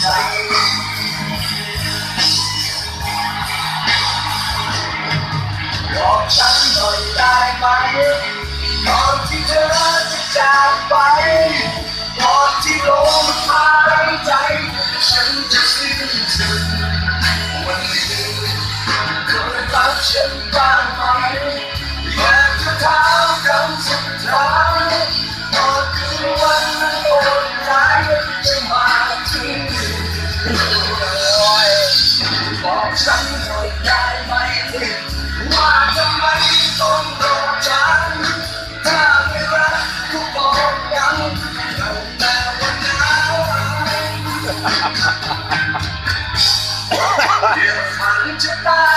บอกฉันหน่ได้ไหมก่อนที่เธอจะจากไปก่อนที่ลมพัดในใจ ฉันจะสิ้นสุดวันนี้เธอรักฉันบาง บอกฉันน่อได้ไหมว่าทำไมต้งรอฉันถ้าไม่กก็บอกกันแต่วันนั้นเดี๋มันจะได้